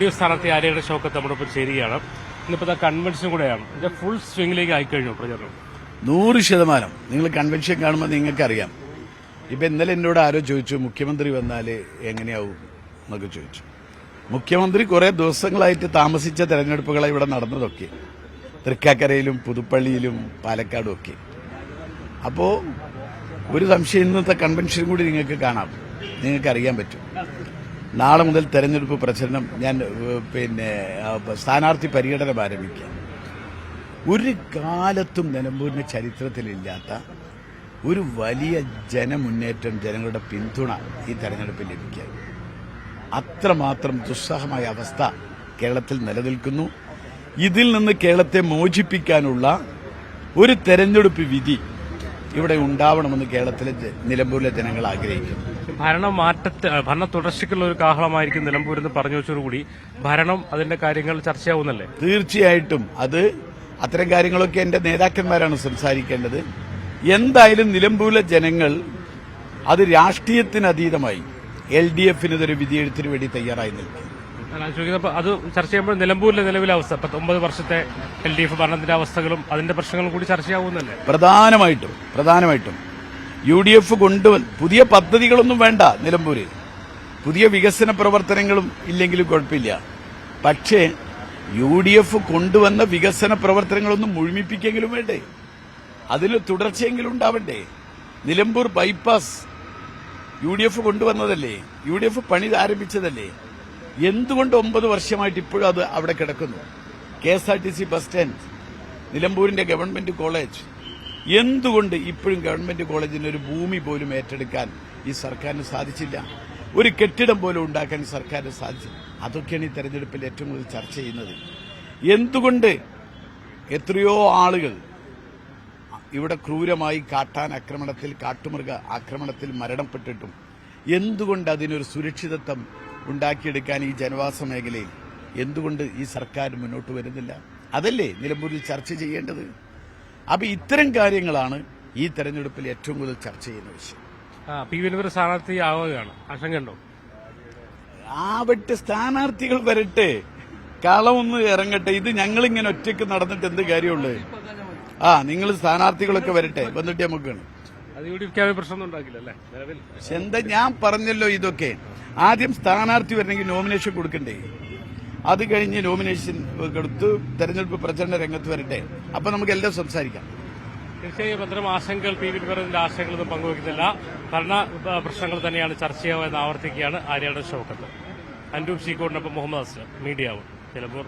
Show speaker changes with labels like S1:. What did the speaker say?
S1: D F സ്ഥാനാർത്ഥി ആര്യയുടെ ഷോക്കത്ത് നമ്മുടെ ഒപ്പം ചേരുകയാണ്. ഇന്നിപ്പോ കൺവെൻഷൻ കൂടെയാണ്. ഇത് ഫുൾ സ്വിംഗിലേക്ക് ആയിക്കഴിഞ്ഞു പ്രചരണം.
S2: നൂറ് ശതമാനം. നിങ്ങൾ കൺവെൻഷൻ കാണുമ്പോൾ നിങ്ങൾക്കറിയാം. ഇപ്പൊ ഇന്നലെ എന്നോട് ആരോ ചോദിച്ചു മുഖ്യമന്ത്രി വന്നാൽ എങ്ങനെയാവും? എന്നൊക്കെ ചോദിച്ചു. മുഖ്യമന്ത്രി കുറെ ദിവസങ്ങളായിട്ട് താമസിച്ച തെരഞ്ഞെടുപ്പുകളാണ് ഇവിടെ നടന്നതൊക്കെ. തൃക്കാക്കരയിലും പുതുപ്പള്ളിയിലും പാലക്കാടും ഒക്കെ. അപ്പോ ഒരു സംശയം ഇന്നത്തെ കൺവെൻഷൻ കൂടി നിങ്ങൾക്ക് കാണാം. നിങ്ങൾക്ക് അറിയാൻ പറ്റും. നാളെ മുതൽ തെരഞ്ഞെടുപ്പ് പ്രചരണം ഞാൻ പിന്നെ സ്ഥാനാർത്ഥി പര്യടനം ആരംഭിക്കാം. ഒരു കാലത്തും നിലമ്പൂരിന്റെ ചരിത്രത്തിലില്ലാത്ത ഒരു വലിയ ജനമുന്നേറ്റം ജനങ്ങളുടെ പിന്തുണ ഈ തെരഞ്ഞെടുപ്പിൽ ലഭിക്കാൻ. അത്രമാത്രം ദുസ്സഹമായ അവസ്ഥ കേരളത്തിൽ നിലനിൽക്കുന്നു. ഇതിൽ നിന്ന് കേരളത്തെ മോചിപ്പിക്കാനുള്ള ഒരു തെരഞ്ഞെടുപ്പ് വിധി ഇവിടെ ഉണ്ടാവണമെന്ന് കേരളത്തിലെ നിലമ്പൂരിലെ ജനങ്ങൾ ആഗ്രഹിക്കുന്നു.
S1: ഭരണ മാറ്റത്തെ ഭരണ തുടർച്ചയ്ക്കുള്ള ഒരു കാഹളമായിരിക്കും നിലമ്പൂരെന്ന് പറഞ്ഞു വെച്ചതോടുകൂടി ഭരണം അതിന്റെ കാര്യങ്ങൾ ചർച്ചയാവുന്നല്ലേ?
S2: തീർച്ചയായിട്ടും. അത് അത്തരം കാര്യങ്ങളൊക്കെ എന്റെ നേതാക്കന്മാരാണ് സംസാരിക്കേണ്ടത്. എന്തായാലും നിലമ്പൂരിലെ ജനങ്ങൾ അത് രാഷ്ട്രീയത്തിന് അതീതമായി. എൽ ഡി എഫിന് ഇതൊരു വിധിയെഴുത്തിന് വേണ്ടി തയ്യാറായി നിൽക്കും
S1: അത് ചർച്ച ചെയ്യുമ്പോൾ നിലമ്പൂരിലെ നിലവിലെ അവസ്ഥ ഒമ്പത് വർഷത്തെ എൽ ഡി എഫ് ഭരണത്തിന്റെ അവസ്ഥകളും അതിന്റെ പ്രശ്നങ്ങളും കൂടി ചർച്ചയാവുന്നല്ലേ?
S2: പ്രധാനമായിട്ടും പ്രധാനമായിട്ടും. യു ഡി എഫ് കൊണ്ടുവന്ന് പുതിയ പദ്ധതികളൊന്നും വേണ്ട നിലമ്പൂര്. പുതിയ വികസന പ്രവർത്തനങ്ങളും ഇല്ലെങ്കിലും കുഴപ്പമില്ല. പക്ഷേ യു ഡി എഫ് കൊണ്ടുവന്ന വികസന പ്രവർത്തനങ്ങളൊന്നും മുഴുമിപ്പിക്കെങ്കിലും വേണ്ടേ? അതിൽ തുടർച്ചയെങ്കിലും ഉണ്ടാവണ്ടേ? Nilambur bypass U D F കൊണ്ടുവന്നതല്ലേ? U D F പണി ആരംഭിച്ചതല്ലേ? എന്തുകൊണ്ട് ഒമ്പത് വർഷമായിട്ട് ഇപ്പോഴും അത് അവിടെ കിടക്കുന്നു? K S R T C bus stand നിലമ്പൂരിന്റെ government college എന്തുകൊണ്ട് ഇപ്പോഴും ഗവൺമെന്റ് കോളേജിന് ഒരു ഭൂമി പോലും ഏറ്റെടുക്കാൻ ഈ സർക്കാരിന് സാധിച്ചില്ല? ഒരു കെട്ടിടം പോലും ഉണ്ടാക്കാൻ സർക്കാരിന് സാധിച്ചില്ല. അതൊക്കെയാണ് ഈ തെരഞ്ഞെടുപ്പിൽ ഏറ്റവും കൂടുതൽ ചർച്ച ചെയ്യുന്നത്. എന്തുകൊണ്ട് എത്രയോ ആളുകൾ ഇവിടെ ക്രൂരമായി കാട്ടാൻ ആക്രമണത്തിൽ കാട്ടുമൃഗ ആക്രമണത്തിൽ മരണപ്പെട്ടിട്ടും എന്തുകൊണ്ട് അതിനൊരു സുരക്ഷിതത്വം ഉണ്ടാക്കിയെടുക്കാൻ ഈ ജനവാസ മേഖലയിൽ എന്തുകൊണ്ട് ഈ സർക്കാർ മുന്നോട്ട് വരുന്നില്ല? അതല്ലേ നിലമ്പൂരിൽ ചർച്ച ചെയ്യേണ്ടത്? അപ്പൊ ഇത്തരം കാര്യങ്ങളാണ് ഈ തെരഞ്ഞെടുപ്പിൽ ഏറ്റവും കൂടുതൽ ചർച്ച ചെയ്യുന്ന വിഷയം.
S1: പി സ്ഥാനാർത്ഥി ആവുകയാണ്. ആശങ്കയുണ്ടോ?
S2: ആവട്ടെ സ്ഥാനാർത്ഥികൾ വരട്ടെ. കളമൊന്ന് ഇറങ്ങട്ടെ. ഇത് ഞങ്ങളിങ്ങനെ ഒറ്റയ്ക്ക് നടന്നിട്ട് എന്ത് കാര്യമുള്ളൂ ആ നിങ്ങൾ സ്ഥാനാർത്ഥികളൊക്കെ വരട്ടെ. വന്നിട്ട് നമുക്ക് കാണാം.
S1: അത് യു ഡി എഫ് പ്രശ്നമൊന്നും ഉണ്ടാക്കില്ല
S2: പക്ഷെ എന്താ ഞാൻ പറഞ്ഞല്ലോ ഇതൊക്കെ. ആദ്യം സ്ഥാനാർത്ഥി വരണമെങ്കിൽ നോമിനേഷൻ കൊടുക്കണ്ടേ? അത് കഴിഞ്ഞ് നോമിനേഷൻ കൊടുത്ത് തെരഞ്ഞെടുപ്പ് പ്രചരണ രംഗത്ത് വരട്ടെ. അപ്പൊ നമുക്ക് എല്ലാം സംസാരിക്കാം.
S1: തീർച്ചയായും അത്തരം ആശങ്കകൾ പി വിനുവറിന്റെ ആശങ്കകളൊന്നും പങ്കുവയ്ക്കുന്നില്ല. ഭരണ പ്രശ്നങ്ങൾ തന്നെയാണ് ചർച്ചയാവുക ആവർത്തിക്കുകയാണ് ആര്യയുടെ ഷോക്കത്ത്. അൻഡൂബ് ഷീക്കോടിനൊപ്പം മുഹമ്മദ് അസ്ലം മീഡിയ നിലമ്പൂർ.